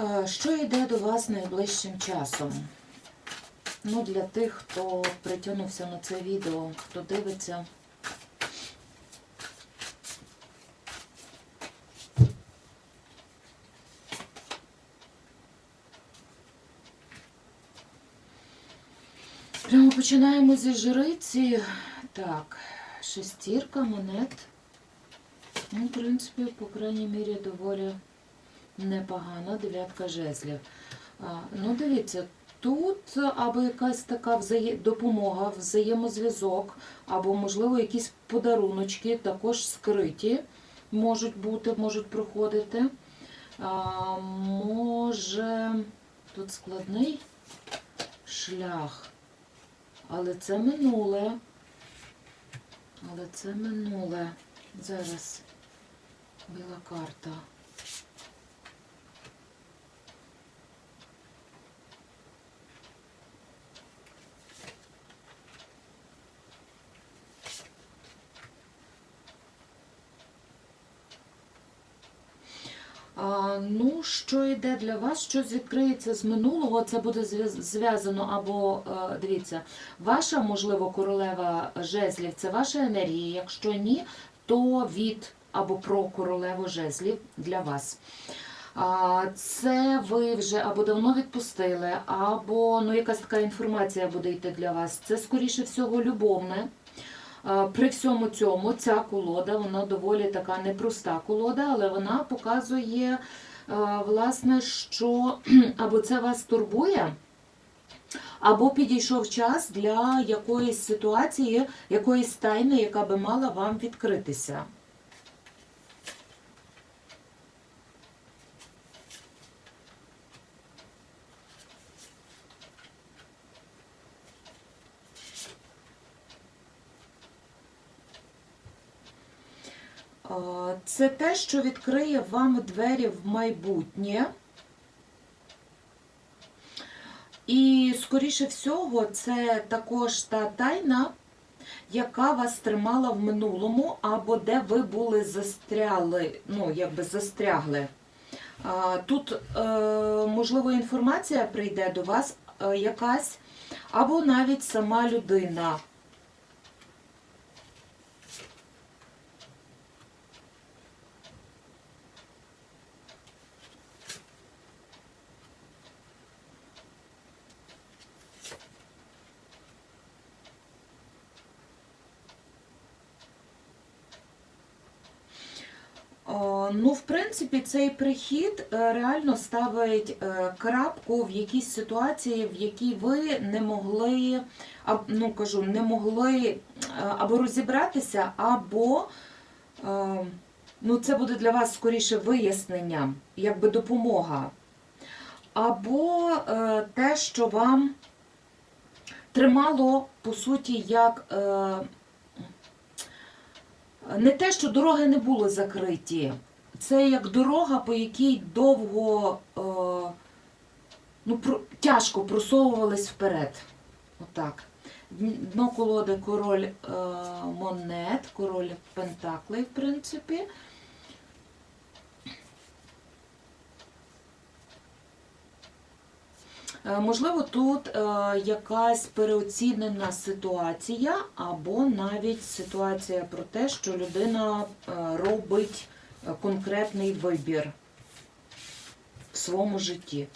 Е, Що йде до вас найближчим часом? Ну, для тих, хто притягнувся на це відео, хто дивиться. Прямо починаємо зі жриці. Так, шестірка монет. Ну, в принципі, по крайній мірі, доволі непогано. Дев'ятка жезлів. Ну, дивіться, тут або якась така взає... допомога, взаємозв'язок, або, можливо, якісь подаруночки також скриті можуть бути, можуть проходити. А, може, тут складний шлях. Але це минуле. Але це минуле. Зараз біла карта. Ну, що йде для вас? Щось відкриється з минулого. Це буде зв'язано або е, дивіться, ваша, можливо, королева жезлів це ваша енергія. Якщо ні, то від або про королеву жезлів для вас. Це ви вже або давно відпустили, або ну, якась така інформація буде йти для вас. Це, скоріше всього, любовне. При всьому цьому ця колода, вона доволі така непроста колода, але вона показує, власне, що або це вас турбує, або підійшов час для якоїсь ситуації, якоїсь тайни, яка би мала вам відкритися. Це те, що відкриє вам двері в майбутнє. І, скоріше всього, це також та тайна, яка вас тримала в минулому, або де ви були застряли, ну, якби застрягли. Тут, е, можливо, інформація прийде до вас е, якась, або навіть сама людина. Ну, в принципі, цей прихід е, реально ставить е, крапку в якійсь ситуації, в якій ви не могли, ну кажу, не могли е, або розібратися, або ну, це буде для вас скоріше вияснення, якби допомога. Або те, що вам тримало, по суті, як. Не те, що дороги не були закриті. Це як дорога, по якій довго е, ну, про, тяжко просовувались вперед. Отак. Дно колоди король е, монет, король пентаклей, в принципі. Е, Можливо, тут е, якась переоцінена ситуація, або навіть ситуація про те, що людина е, робить конкретний вибір в своєму житті.